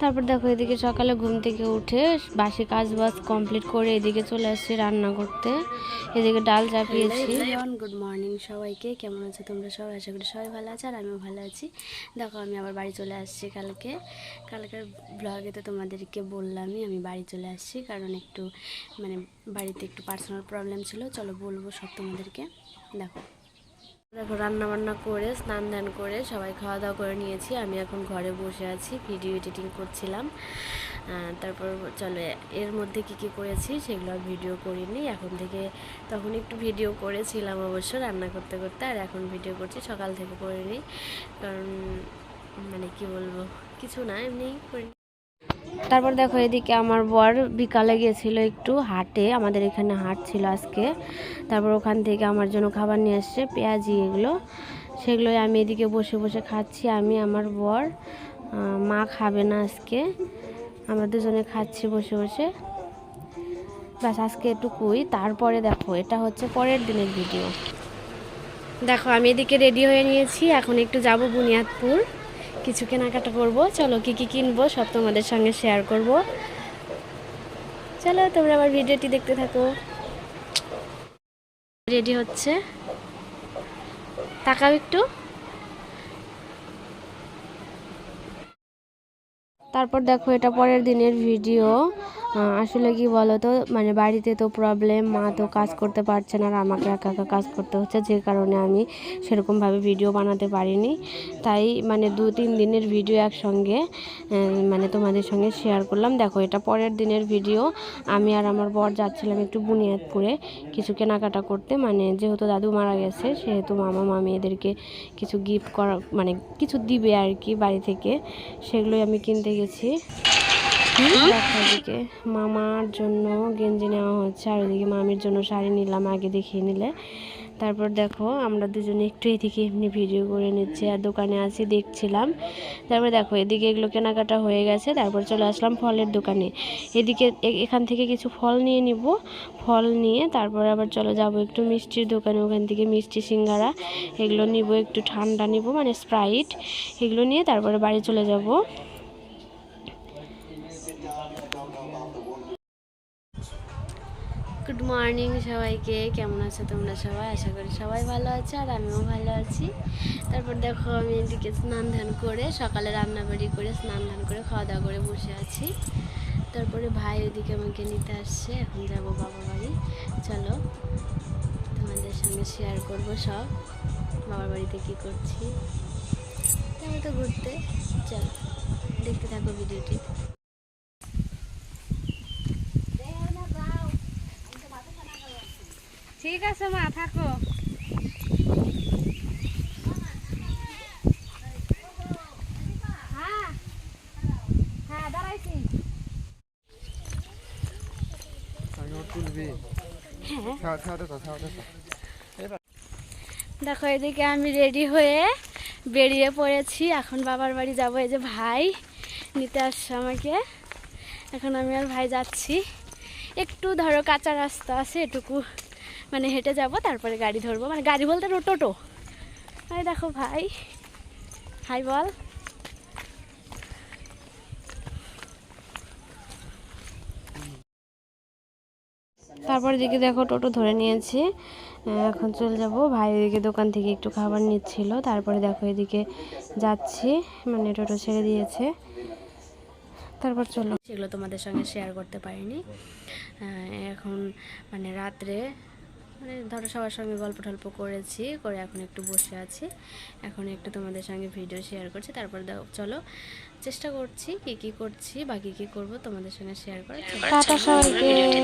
তারপর দেখো এদিকে সকালে ঘুম থেকে উঠে বাসি কাজ বাজ কমপ্লিট করে এদিকে চলে আসছি রান্না করতে। এদিকে ডাল চাপিয়েছি। গুড মর্নিং সবাইকে। কেমন আছো তোমরা সবাই? আশা করি সবাই ভালো আছে আর আমিও ভালো আছি। দেখো আমি আবার বাড়ি চলে আসছি কালকে। কালকের ব্লগে তো তোমাদেরকে বললামই আমি বাড়ি চলে আসছি কারণ একটু মানে বাড়িতে একটু পার্সোনাল প্রবলেম ছিল। চলো বলব সব তোমাদেরকে। দেখো। দেখো রান্না বান্না করে, স্নান ধান করে সবাই খাওয়া দাওয়া করে নিয়েছি। আমি এখন ঘরে বসে আছি, ভিডিও এডিটিং করছিলাম। তারপর চলো, এর মধ্যে কি কি করেছি সেগুলো ভিডিও করিনি। এখন থেকে তখন একটু ভিডিও করেছিলাম অবশ্য রান্না করতে করতে, আর এখন ভিডিও করছি, সকাল থেকে করিনি। কারণ মানে কি বলব, কিছু না এমনি করি। তারপর দেখো এদিকে আমার বর বিকালে গিয়েছিল একটু হাটে, আমাদের এখানে হাট ছিল আজকে। তারপর ওখান থেকে আমার জন্য খাবার নিয়ে আসছে, পেঁয়াজি এগুলো। সেগুলোই আমি এদিকে বসে বসে খাচ্ছি, আমি, আমার বর মা খাবে না আজকে। আমরা দুজনে খাচ্ছি বসে বসে। ব্যাস, আজকে এটুকুই। তারপরে দেখো, এটা হচ্ছে পরের দিনের ভিডিও দেখো, আমি এদিকে রেডি হয়ে নিয়েছি, এখন একটু যাব বুনিয়াদপুর। কিছু কেনাকাটা করব। চলো কি কি কিনবো, সব তোমাদের সঙ্গে শেয়ার করব। চলো, তোমরা আমার ভিডিওটি দেখতে থাকো। রেডি হচ্ছে? তাকাও একটু। তারপর দেখো এটা পরের দিনের ভিডিও আসলে কি বলো তো মানে বাড়িতে তো প্রবলেম মা তো কাজ করতে পারছে না আর আমাকে একা একা কাজ করতে হচ্ছে, যে কারণে আমি সেরকমভাবে ভিডিও বানাতে পারিনি। তাই মানে দু তিন দিনের ভিডিও একসঙ্গে মানে তোমাদের সঙ্গে শেয়ার করলাম। দেখো এটা পরের দিনের ভিডিও আমি আর আমার বর যাচ্ছিলাম একটু বুনিয়াদপুরে কিছু কেনাকাটা করতে। মানে যেহেতু দাদু মারা গেছে, সেহেতু মামা, মামি এদেরকে কিছু গিফট করা মানে কিছু দিবে আর কি বাড়ি থেকে। সেগুলোই আমি কিনতে গেছি এদিকে মামার জন্য গেঞ্জি নেওয়া হচ্ছে আর ওদিকে মামির জন্য শাড়ি নিলাম আগে দেখিয়ে নিলে। তারপর দেখো আমরা দুজনে একটু এদিকে এমনি ভিডিও করে নিচ্ছি আর দোকানে আছি দেখছিলাম। তারপর দেখো এদিকে এগুলো কেনাকাটা হয়ে গেছে তারপর চলে আসলাম ফলের দোকানে। এদিকে এখান থেকে কিছু ফল নিয়ে নিব ফল নিয়ে তারপর আবার চলে যাব একটু মিষ্টির দোকানে ওখান থেকে মিষ্টি সিঙ্গারা এগুলো নিব একটু ঠান্ডা নিব মানে স্প্রাইট এগুলো নিয়ে তারপরে বাড়ি চলে যাব। গুড মর্নিং সবাইকে। কেমন আছো তোমরা সবাই? আশা করি সবাই ভালো আছে আর আমিও ভালো আছি। তারপর দেখো আমি এদিকে স্নান ধান করে, সকালে রান্না বাড়ি করে, স্নান ধান করে খাওয়া দাওয়া করে বসে আছি। তারপরে ভাই ওদিকে আমাকে নিতে আসছে, এখন যাব বাবা বাড়ি। চলো, তোমাদের সঙ্গে শেয়ার করব সব। বাবার বাড়িতে কি করছি? যাব তো ঘুরতে। চলো, দেখতে থাকো ভিডিওটি ঠিক আছে মা, থাকো। হ্যাঁ হ্যাঁ দেখো, এদিকে আমি রেডি হয়ে বেরিয়ে পড়েছি। এখন বাবার বাড়ি যাব, এই যে ভাই নিতে আসছে আমাকে। এখন আমি আর ভাই যাচ্ছি। একটু ধরো কাঁচা রাস্তা আছে, এটুকু মানে হেঁটে যাব, তারপরে গাড়ি ধরবো। মানে গাড়ি বলতে টোটো। এই দেখো ভাই। হাই বল। তারপর দিকে দেখো টোটো ধরে নিয়েছি। এখন চলে যাব। ভাই এদিকে দোকান থেকে একটু খাবার নিচ্ছিল। তারপরে দেখো এদিকে যাচ্ছি। মানে টোটো ছেড়ে দিয়েছে। তারপর চলো। সেগুলো তোমাদের সঙ্গে শেয়ার করতে পারিনি। এখন মানে রাত্রে মানে ধরো সবার সঙ্গে গল্প টল্প করেছি করে এখন একটু বসে আছি। এখন একটু তোমাদের সঙ্গে ভিডিও শেয়ার করছি তারপর দাও চলো। চেষ্টা করছি কি কি করছি বাকি কি করব করব তোমাদের সঙ্গে শেয়ার করার সবাইকে।